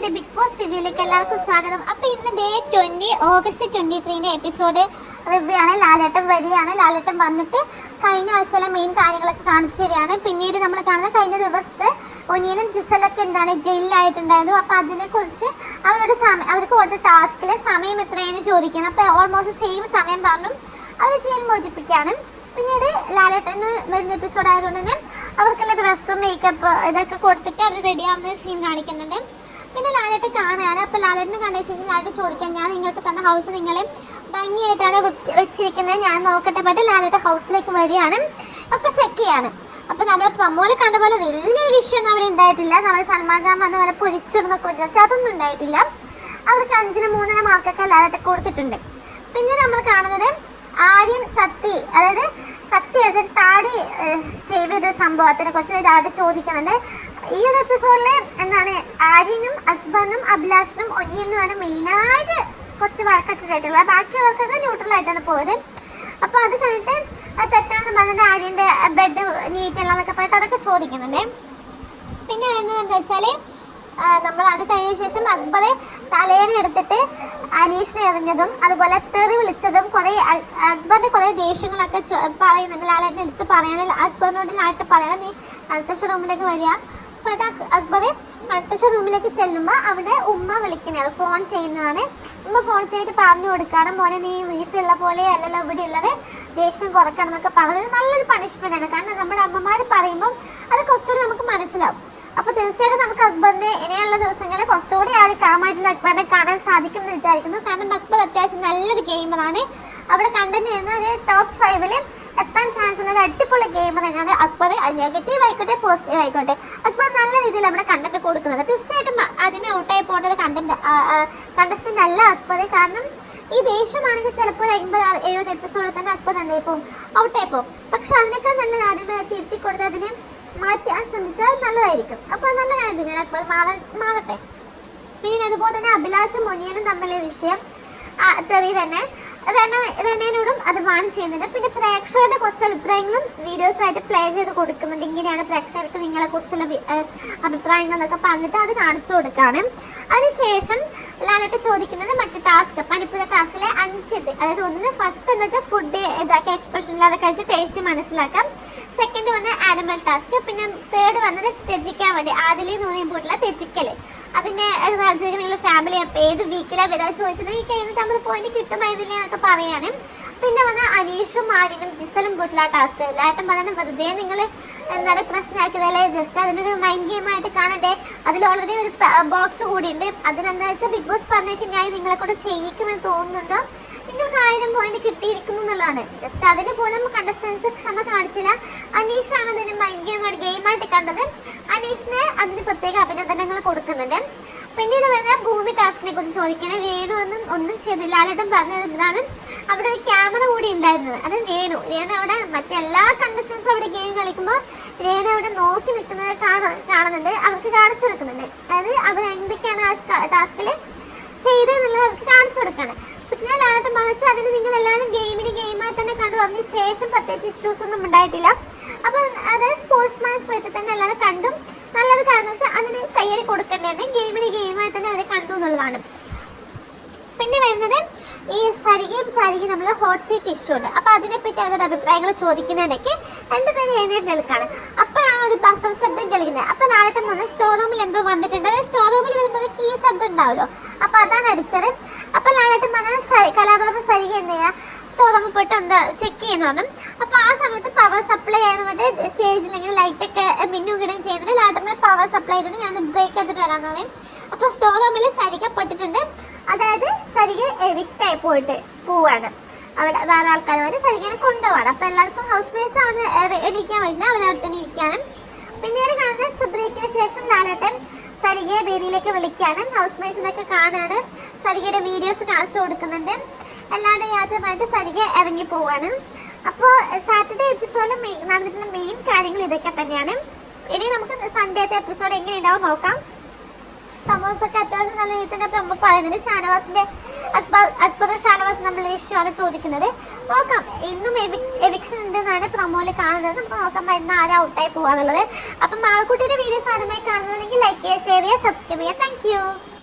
മലയാളിയുടെ big boss റിവ്യൂയിലേക്ക് എല്ലാവർക്കും സ്വാഗതം. അപ്പോൾ ഇന്ന് ഡേ ട്വന്റി ഓഗസ്റ്റ് ട്വന്റി ത്രീന്റെ എപ്പിസോഡ് റിവ്യൂ ആണ്. ലാലേട്ടൻ വരികയാണ്. ലാലേട്ടൻ വന്നിട്ട് കഴിഞ്ഞ ആഴ്ചയിലെ മെയിൻ കാര്യങ്ങളൊക്കെ കാണിച്ചു തരികയാണ്. പിന്നീട് നമ്മൾ കാണുന്നത് കഴിഞ്ഞ ദിവസത്തെ ഒനിയിലും ജിസലൊക്കെ എന്താണ് ജയിലിലായിട്ടുണ്ടായിരുന്നു. അപ്പോൾ അതിനെ കുറിച്ച് അവരുടെ സമയം അവർക്ക് കൊടുത്ത ടാസ്കിലെ സമയം എത്രയെന്ന് ചോദിക്കണം. അപ്പോൾ ഓൾമോസ്റ്റ് സെയിം സമയം പറഞ്ഞു. അവർ ജയിൽ മോചിപ്പിക്കുകയാണ്. പിന്നീട് ലാലേട്ടന് വരുന്ന എപ്പിസോഡ് ആയതുകൊണ്ട് തന്നെ അവർക്കുള്ള ഡ്രസ്സും മേക്കപ്പ് ഇതൊക്കെ കൊടുത്തിട്ട് അവർ റെഡിയാവുന്ന സീൻ കാണിക്കുന്നുണ്ട്. പിന്നെ ലാലേട്ടൻ കാണുകയാണ്. അപ്പോൾ ലാലേട്ടനെ കണ്ട ശേഷം ലാലേട്ടൻ ചോദിക്കാൻ ഞാൻ നിങ്ങൾക്ക് തന്ന ഹൗസ് നിങ്ങളെ ഭംഗിയായിട്ടാണ് വെച്ചിരിക്കുന്നത്. ഞാൻ നോക്കട്ടെ. പറ്റും ലാലേട്ടൻ ഹൗസിലേക്ക് വരികയാണ്. ഒക്കെ ചെക്ക് ചെയ്യാണ്. അപ്പോൾ നമ്മൾ പ്രമോലെ കണ്ട പോലെ വലിയൊരു വിഷയമൊന്നും അവിടെ ഉണ്ടായിട്ടില്ല. നമ്മൾ സൽമാൻ ഖാൻ വന്ന പോലെ പൊരിച്ചിടുന്നൊക്കെ വിചാരിച്ചാൽ അതൊന്നും ഉണ്ടായിട്ടില്ല. അവർക്ക് അഞ്ചിന് മൂന്നിന് മാർക്കൊക്കെ ലാലേട്ടൻ കൊടുത്തിട്ടുണ്ട്. പിന്നെ നമ്മൾ കാണുന്നത് ആര്യൻ കത്തി അതായത് കത്തി എടുത്തിട്ട് താടി ഷേവ് ചെയ്ത സംഭവത്തിനെ കുറിച്ച് ഇതായിട്ട് ചോദിക്കുന്നുണ്ട്. ഈ ഒരു എപ്പിസോഡിൽ എന്താണ് ആര്യനും അക്ബറിനും അഭിലാഷിനും ഒനിയലിനുമാണ് മെയിനായിട്ട് കുറച്ച് വഴക്കൊക്കെ കേട്ടുള്ളത് ബാക്കിയുള്ളവർക്കൊക്കെ ന്യൂട്രൽ ആയിട്ടാണ് പോയത്. അപ്പോൾ അത് കഴിഞ്ഞിട്ട് തെറ്റാണെന്ന് പറഞ്ഞിട്ട് ആര്യന്റെ ബെഡ് നീറ്റ് എല്ലാം എന്നൊക്കെ പറഞ്ഞിട്ട് അതൊക്കെ ചോദിക്കുന്നുണ്ട്. പിന്നെ വരുന്നത് എന്താ വെച്ചാൽ നമ്മൾ അത് കഴിഞ്ഞ ശേഷം അക്ബറെ തലേനെ എടുത്തിട്ട് അനീഷിനെ എറിഞ്ഞതും അതുപോലെ തെറി വിളിച്ചതും കുറേ അക്ബറിന്റെ കുറേ ദേഷ്യങ്ങളൊക്കെ പറയുന്നുണ്ട്. ലാലേട്ടനെ എടുത്ത് പറയണ അക്ബറിനോട് ലാലേട്ട് പറയണം നീ കൺസ്ട്രക്ഷൻ റൂമിലേക്ക് വരിക. അപ്പോൾ അക്ബർ കൺസ്ട്രക്ഷൻ റൂമിലേക്ക് ചെല്ലുമ്പോൾ അവിടെ ഉമ്മ വിളിക്കുന്നതാണ് ഫോൺ ചെയ്യുന്നതാണ്. ഉമ്മ ഫോൺ ചെയ്തിട്ട് പറഞ്ഞു കൊടുക്കുകയാണ് മോനെ നീ വീട്ടിലുള്ള പോലെ അല്ലല്ലോ ഇവിടെ ഉള്ളത് ദേഷ്യം കുറക്കണം എന്നൊക്കെ പറഞ്ഞത് നല്ലൊരു പണിഷ്മെന്റ് ആണ്. കാരണം നമ്മുടെ അമ്മമാർ പറയുമ്പോൾ അത് കുറച്ചുകൂടി നമുക്ക് മനസ്സിലാവും. അപ്പോൾ തീർച്ചയായിട്ടും നമുക്ക് അക്ബറിന്റെ ഇനിയുള്ള ദിവസങ്ങളിൽ കുറച്ചുകൂടി കാമായിട്ടുള്ള അക്ബറിനെ കാണാൻ സാധിക്കും എന്ന് വിചാരിക്കുന്നു. കാരണം അക്ബർ അത്യാവശ്യം നല്ലൊരു ഗെയിമറാണ് അവിടെ കണ്ടന്റ് ചെയ്യുന്ന ഒരു ടോപ്പ് ഫൈവിൽ എത്താൻ ചാൻസ് ഉള്ള ഒരു അടിപൊളി ഗെയിമർ തന്നെയാണ് അക്ബർ. നെഗറ്റീവ് ആയിക്കോട്ടെ പോസിറ്റീവ് ആയിക്കോട്ടെ. അക്ബർ നല്ല രീതിയിൽ അവിടെ കണ്ടന്റ് കൊടുക്കുന്നുണ്ട്. തീർച്ചയായിട്ടും ആദ്യമേ ഔട്ടായി പോകേണ്ടത് കണ്ടന്റ് കണ്ടസ്റ്റന്റ് അല്ല അക്ബർ. കാരണം ഈ ദേഷ്യമാണെങ്കിൽ ചിലപ്പോൾ ഒരു അമ്പത് എഴുപത് എപ്പിസോഡിൽ തന്നെ അക്ബർ തന്നെ പോകും. ഔട്ടായി പോകും. പക്ഷെ അതിനേക്കാൾ നല്ലത് ആദ്യമേ തിരുത്തി കൊടുത്ത് അതിനെ മാറ്റാൻ ശ്രമിച്ചാൽ നല്ലതായിരിക്കും. അപ്പോൾ നല്ല കാര്യം തന്നെയാണ് അക്ബർ മാറട്ടെ. പിന്നെ അതുപോലെ തന്നെ അഭിലാഷും മുനിയനും തമ്മിലെ വിഷയം തെറി തന്നെ. റെനേനോടും അത് വാൺ ചെയ്യുന്നുണ്ട്. പിന്നെ പ്രേക്ഷകരുടെ കുറച്ച് അഭിപ്രായങ്ങളും വീഡിയോസ് ആയിട്ട് പ്ലേ ചെയ്ത് കൊടുക്കുന്നുണ്ട്. ഇങ്ങനെയാണ് പ്രേക്ഷകർക്ക് നിങ്ങളെ കുറിച്ചുള്ള എന്നൊക്കെ പറഞ്ഞിട്ട് അത് കാണിച്ചു കൊടുക്കുകയാണ് അതിനുശേഷം ലാലട്ട് ചോദിക്കുന്നത് മറ്റ് ടാസ്ക് പണിപ്പുര ടാസ്കിലെ അഞ്ച് അതായത് ഒന്ന് ഫസ്റ്റ് എന്ന് വെച്ചാൽ ഫുഡ് ഇതാക്കി എക്സ്പ്രഷൻ ഇല്ലാതെ കഴിച്ച് ടേസ്റ്റ് മനസ്സിലാക്കാം. സെക്കൻഡ് വന്ന് ആനിമൽ ടാസ്ക് പിന്നെ തേർഡ് വന്നത് ത്യജിക്കാൻ വേണ്ടി. ആദ്യം നൂറിയും പോയിട്ടുള്ള ത്യജിക്കൽ. അതിന്റെ സാഹചര്യം നിങ്ങൾ ഫാമിലി ഏത് വീക്കിലാണ് വരാൻ ഈ എഴുന്നൂറ്റമ്പത് പോയിന്റ് കിട്ടുമായിരുന്നില്ല എന്നൊക്കെ പറയുകയാണ് പിന്നെ വന്ന അനീഷും ആര്യനും ജിസലും പോയിട്ടുള്ള ടാസ്ക് എല്ലായിട്ടും പറഞ്ഞാൽ വെറുതെ നിങ്ങൾ എന്താണ് പ്രശ്നമാക്കിയതല്ലേ ജസ്റ്റ് അതിനൊരു മൈൻഡ് ഗെയിമായിട്ട് കാണണ്ടേ അതിൽ ഓൾറെഡി ഒരു ബോക്സ് കൂടിയുണ്ട്. അതിനെന്താ വെച്ചാൽ ബിഗ് ബോസ് പറഞ്ഞേക്ക് ഞാൻ നിങ്ങളെ കൂടെ ചെയ്യിക്കുമെന്ന് തോന്നുന്നുണ്ടോ? നിങ്ങൾക്ക് ആയിരം പോയിന്റ് കിട്ടിയിരിക്കുന്നു എന്നുള്ളതാണ്. ജസ്റ്റ് അതിന് പോലും കണ്ടസ്റ്റൻസ് ക്ഷമ കാണിച്ചില്ല. അനീഷാണ് മൈൻഡ് ഗെയിം ഗെയിമായിട്ട് കണ്ടത്. അനീഷിന് അതിന് പ്രത്യേക അഭിനന്ദനങ്ങൾ കൊടുക്കുന്നുണ്ട്. പിന്നീട് വരുന്ന ഭൂമി ടാസ്കിനെ കുറിച്ച് ചോദിക്കണേ. രേണു ഒന്നും ഒന്നും ചെയ്തില്ല. ആളുടെ പറഞ്ഞിരുന്നാലും അവിടെ ഒരു ക്യാമറ കൂടി ഉണ്ടായിരുന്നത്. അത് രേണു. രേണു അവിടെ മറ്റെല്ലാ കണ്ടസ്റ്റൻസും അവിടെ ഗെയിം കളിക്കുമ്പോൾ രേണു അവിടെ നോക്കി നിൽക്കുന്നത് കാണ- കാണുന്നുണ്ട്. അവർക്ക് കാണിച്ചു കൊടുക്കുന്നുണ്ട്. അതായത് അവർ എന്തൊക്കെയാണ് ആ ടാസ്കിൽ ചെയ്തെന്നുള്ളത് പിന്നെ ലാലട്ടൻ മറിച്ച് അതിന് നിങ്ങൾ എല്ലാവരും ഗെയിമിന് ഗെയിമായി തന്നെ കണ്ടു. അതിന് ശേഷം പ്രത്യേകിച്ച് ഇഷ്യൂസ് ഒന്നും ഉണ്ടായിട്ടില്ല. അപ്പോൾ അതായത് സ്പോർട്സ് മാൻ പോയിട്ട് തന്നെ എല്ലാവരും കണ്ടും. നല്ലത് കാരണം അതിന് കയ്യടി കൊടുക്കേണ്ടതാണ്. ഗെയിമിന് ഗെയിമായി തന്നെ അവരെ കണ്ടു എന്നുള്ളതാണ്. പിന്നെ വരുന്നത് ഈ സരികയും സാരികയും നമ്മൾ ഹോട്ട് സീറ്റ് ഇഷ്യൂ ഉണ്ട്. അപ്പോൾ അതിനെപ്പറ്റി അവരുടെ അഭിപ്രായങ്ങൾ ചോദിക്കുന്നതിനൊക്കെ രണ്ടുപേരും എഴുന്നേറ്റ് നിൽക്കുകയാണ് അപ്പോഴാണ് ഒരു ബസൽ ശബ്ദം കളിക്കുന്നത് അപ്പോൾ ലാലട്ടം വന്ന് സ്റ്റോർ റൂമിൽ എന്തോ വന്നിട്ടുണ്ട്. സ്റ്റോർ റൂമിൽ വരുമ്പോൾ കീ ശബ്ദം ഉണ്ടാവുമല്ലോ. അപ്പോൾ അതാണ് അടിച്ചത്. അപ്പോൾ ലാലേട്ടൻ പറഞ്ഞ കലാപാപ സരിക സ്റ്റോർ റൂമിൽ പോയിട്ട് എന്താ ചെക്ക് ചെയ്യുന്നു പറഞ്ഞു. അപ്പോൾ ആ സമയത്ത് പവർ സപ്ലൈ ആണ് മറ്റേ സ്റ്റേജിൽ ഇങ്ങനെ ലൈറ്റൊക്കെ മിന്നും കിടുകയും ചെയ്യുന്നുണ്ട് ലാലേട്ടൻ പവർ സപ്ലൈ ആയിട്ട് ഞാൻ ബ്രേക്ക് എടുത്തിട്ട് വരാമെന്ന് പറയും അപ്പോൾ സ്റ്റോർ റൂമിൽ സരിക പെട്ടിട്ടുണ്ട്. അതായത് സരിക എവിക്റ്റ് ആയി പോയിട്ട് പോവാണ്. അവിടെ വേറെ വരെ സരികനെ കൊണ്ടുപോകണം അപ്പൊ എല്ലാവർക്കും ഹൗസ് മേറ്റ്സ് ആണ് എണീക്കാൻ പറ്റില്ല അവരവിടെ തന്നെ ഇരിക്കാനും പിന്നീട് കാണുന്ന സുബ്രേക്കിന് ശേഷം ലാലേട്ടൻ സരികയെ വേദിയിലേക്ക് വിളിക്കുകയാണ്. ഹൗസ് മേറ്റ്സിനൊക്കെ കാണാണ്. സരികയുടെ വീഡിയോസ് കാണിച്ചു കൊടുക്കുന്നുണ്ട്. എല്ലാവരുടെ യാത്രമായിട്ട് സരിക ഇറങ്ങി പോവാണ്. അപ്പോൾ സാറ്റർഡേ എപ്പിസോഡിൽ നടന്നിട്ടുള്ള മെയിൻ കാര്യങ്ങൾ ഇതൊക്കെ തന്നെയാണ്. ഇനി നമുക്ക് സൺഡേത്തെ എപ്പിസോഡ് എങ്ങനെ ഉണ്ടാവും നോക്കാം. തമോസൊക്കെ അത്യാവശ്യം നല്ല രീതിയിൽ തന്നെ പറയുന്നുണ്ട്. ഷാനവാസിന്റെ അക്ബർ അക്ബർ ഷാനവാസ് നമ്മൾ ഇഷ്യൂ ആണ് ചോദിക്കുന്നത്. നോക്കാം. ഇന്നും എവിക്ഷൻ ഉണ്ടെന്നാണ് പ്രൊമോയിൽ കാണുന്നത്. നമുക്ക് നോക്കാം ഇന്ന് ആരാ ഔട്ടായി പോവാന്നുള്ളത്. അപ്പം മാളക്കുട്ടിയുടെ വീഡിയോസ് ആദ്യമായി കാണുന്നുണ്ടെങ്കിൽ ലൈക്ക് ചെയ്യുക ഷെയർ ചെയ്യുക സബ്സ്ക്രൈബ് ചെയ്യുക. താങ്ക്